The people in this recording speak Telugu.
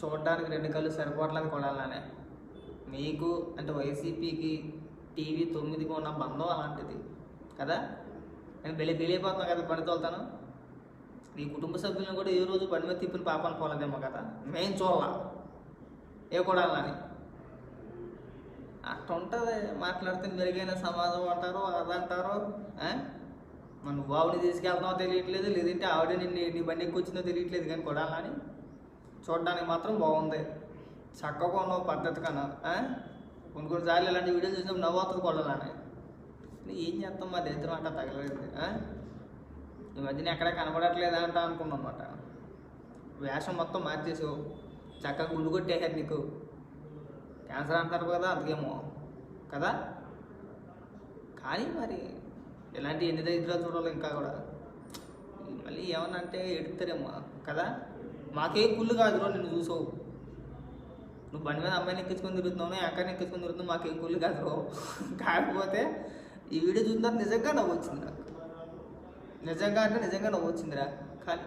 చూడడానికి రెండు కళ్ళు సరిపోవట్లేదు కొడాలనే మీకు అంటే వైసీపీకి టీవీ తొమ్మిదికి ఉన్న బంధం అలాంటిది కదా? నేను వెళ్ళి పెళ్ళైపోతున్నా కదా పని తోలుతాను. నీ కుటుంబ సభ్యులను కూడా ఏ రోజు బండి మీద తిప్పిన పాపాలు పోలేదేమో కదా? మేం చూడాల? ఏ కొడాలని? అట్ట ఉంటుంది మాట్లాడితే మెరుగైన సమాజం అంటారు అదంటారు మన బాబుని తీసుకెళ్తామో తెలియట్లేదు లేదంటే ఆవిడ నిన్ను నీ బండి ఎక్కొచ్చిందో తెలియట్లేదు కానీ కొడాలని చూడడానికి మాత్రం బాగుంది. చక్కగా ఉన్నావు పద్ధతి కన్నా. కొన్ని కొన్ని సార్లు ఇలాంటి వీడియోలు చూసినప్పుడు నవ్వు కొడాలని. ఏం చేస్తాం మా దరిద్రం అంట తగలేదు ఈ మధ్యన ఎక్కడ కనబడట్లేదు అంట అనుకున్నాం అనమాట వేషం మొత్తం మార్చేసావు. చక్కగా గుండు కొట్టేశారు నీకు. క్యాన్సర్ అంటారు కదా అందుకేమో. కదా? కానీ మరి ఎలాంటి ఎన్ని దరిద్రాలు చూడాలి ఇంకా కూడా. మళ్ళీ ఏమన్నా అంటే ఎడుతారేమో కదా? మాకే కుళ్ళు కాదు రో నిన్ను చూసావు నువ్వు బండి మీద అమ్మాయిని ఎక్కించుకొని తిరుగుతున్నావు ఎక్కడ ఎక్కించుకొని తిరుగుతున్నావు మాకేం కుళ్ళు కాదు రో. కాకపోతే ఈ వీడియో చూసిన నిజంగా నవ్వు వచ్చింది నాకు నిజంగా అంటే నిజంగా నవ్వు వచ్చిందిరా. కానీ